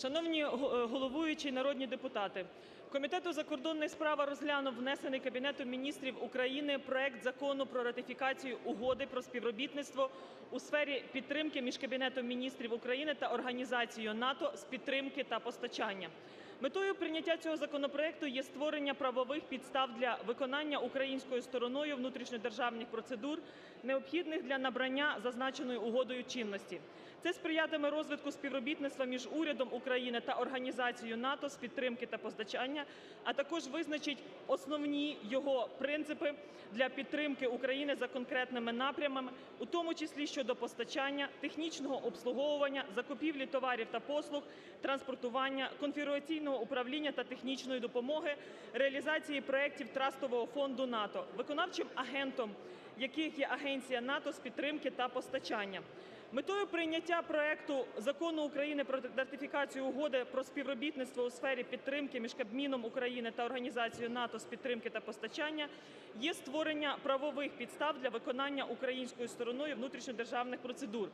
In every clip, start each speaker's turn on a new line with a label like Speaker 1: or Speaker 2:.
Speaker 1: Шановні е, головуючі, народні депутати, Комітет у закордонних справах розглянув внесений Кабінетом міністрів України проект Закону про ратифікацію Угоди про співробітництво у сфері підтримки між Кабінетом міністрів України та Організацією НАТО з підтримки та постачання. Метою прийняття цього законопроекту є створення правових підстав для виконання українською стороною внутрішньодержавних процедур, необхідних для набрання зазначеною угодою чинності. Це сприятиме розвитку співробітництва між урядом України та Організацією НАТО з підтримки та постачання, а також визначить основні його принципи для підтримки України за конкретними напрямами, у тому числі щодо постачання, технічного обслуговування, закупівлі товарів та послуг, транспортування, конфігураційного управління та технічної допомоги, реалізації проєктів Трастового фонду НАТО, виконавчим агентом яких є Агенція НАТО з підтримки та постачання. Метою прийняття проекту Закону України про ратифікацію Угоди про співробітництво у сфері підтримки між Кабміном України та Організацією НАТО з підтримки та постачання є створення правових підстав для виконання українською стороною внутрішньодержавних процедур.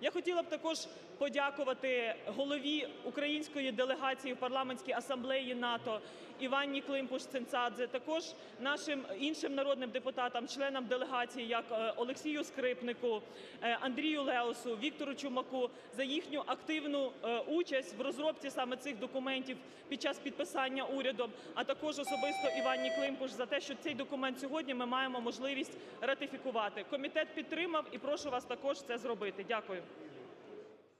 Speaker 1: Я хотіла б також подякувати голові української делегації в парламентській асамблеї НАТО Іванні Климпуш-Цинцадзе, також нашим іншим народним депутатам, членам делегації, як е, Олексію Скрипнику, е, Андрію Леосу, Віктору Чумаку за їхню активну е, участь в розробці саме цих документів під час підписання урядом, а також особисто Іванні Климпуш за те, що цей документ сьогодні ми маємо можливість ратифікувати. Комітет підтримав і прошу вас також це зробити. Дякую.